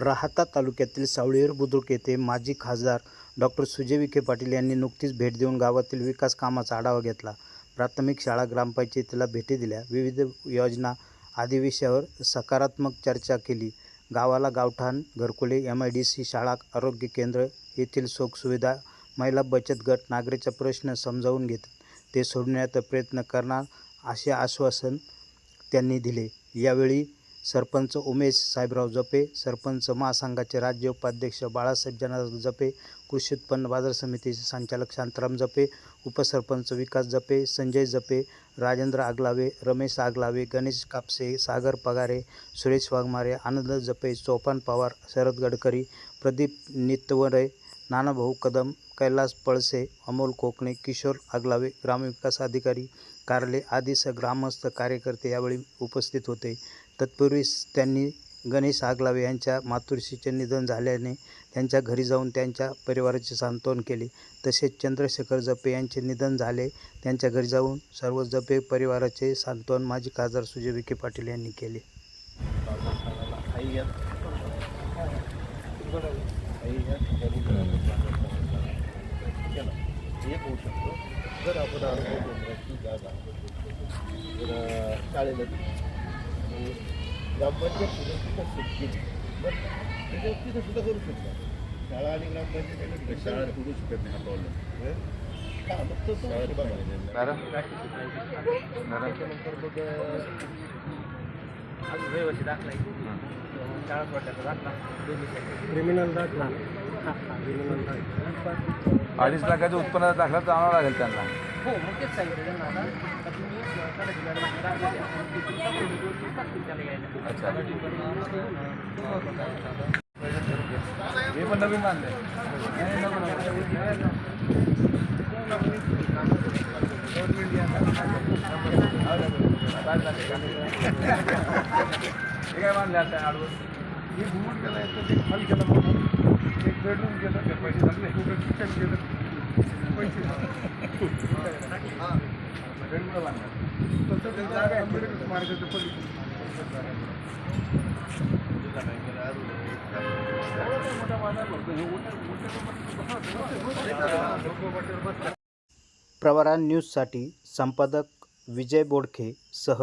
राहाता तालुक्यातील सावळीर बुद्रुक येथे माजी खासदार डॉक्टर सुजय विखे पाटील यांनी नुकतीच भेट देऊन गावातील विकास कामाचा आढावा घेतला. प्राथमिक शाळा ग्रामपंचायतीला भेटी दिल्या. विविध योजना आदी विषयावर सकारात्मक चर्चा केली. गावाला गावठाण घरकुले एम आय डी सी शाळा आरोग्य केंद्र येथील सुखसुविधा महिला बचत गट नागरिकचा प्रश्न समजावून घेतात ते सोडण्याचा प्रयत्न करणार असे आश्वासन त्यांनी दिले. यावेळी सरपंच उमेश साहेबराव जपे सरपंच महासंघाचे राज्य उपाध्यक्ष बाळासाहेब जनार्दन जपे कृषी उत्पन्न बाजार समितीचे संचालक शांताराम जपे उपसरपंच विकास जपे संजय जपे राजेंद्र आगलावे रमेश आगलावे गणेश कापसे सागर पगारे सुरेश वाघमारे आनंद जपे चौपान पवार शरद गडकरी प्रदीप नितवरे नानाभाऊ कदम कैलास पळसे अमोल कोकणे किशोर आगलावे ग्रामविकास अधिकारी कारले आदी स ग्रामस्थ कार्यकर्ते यावेळी उपस्थित होते. तत्पूर्वी त्यांनी गणेश आगलावे यांच्या मातृशीचे निधन झाल्याने त्यांच्या घरी जाऊन त्यांच्या परिवाराचे सांत्वन केले. तसेच चंद्रशेखर जपे यांचे निधन झाले. त्यांच्या घरी जाऊन सर्व जपे परिवाराचे सांत्वन माजी खासदार सुजय विखे पाटील यांनी केले. शकतो ग्रामपंचायत तिथं सुद्धा करू शकतो. शाळा आणि ग्रामपंचायत शाळा करू शकत नाही हा प्रॉब्लेम. त्याच्यानंतर मग अजून रहिवासी दाखला शाळा सोडल्याचा दाखला. क्रिमिनल दाखला. क्रिमिनल दाखला. अडीच लाखाच्या उत्पन्नाचा दाखला तर आणावा लागेल त्यांना. हो मग तेच सांगितलं त्यांना आता. का तुम्ही हे पण नवीन बांधले हे काय बांधले आता आडवं हे घुमट केलं तर ते खाली केलं एक बेडरूम केलं ते पैसे लागले किचन केलं पैसे बेडरूमला बांधलं प्रवरा न्यूजसाठी संपादक विजय बोडखे सह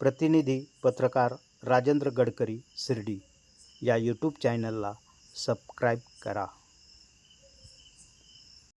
प्रतिनिधी पत्रकार राजेंद्र गडकरी शिर्डी. या यूट्यूब चॅनलला सबस्क्राईब करा.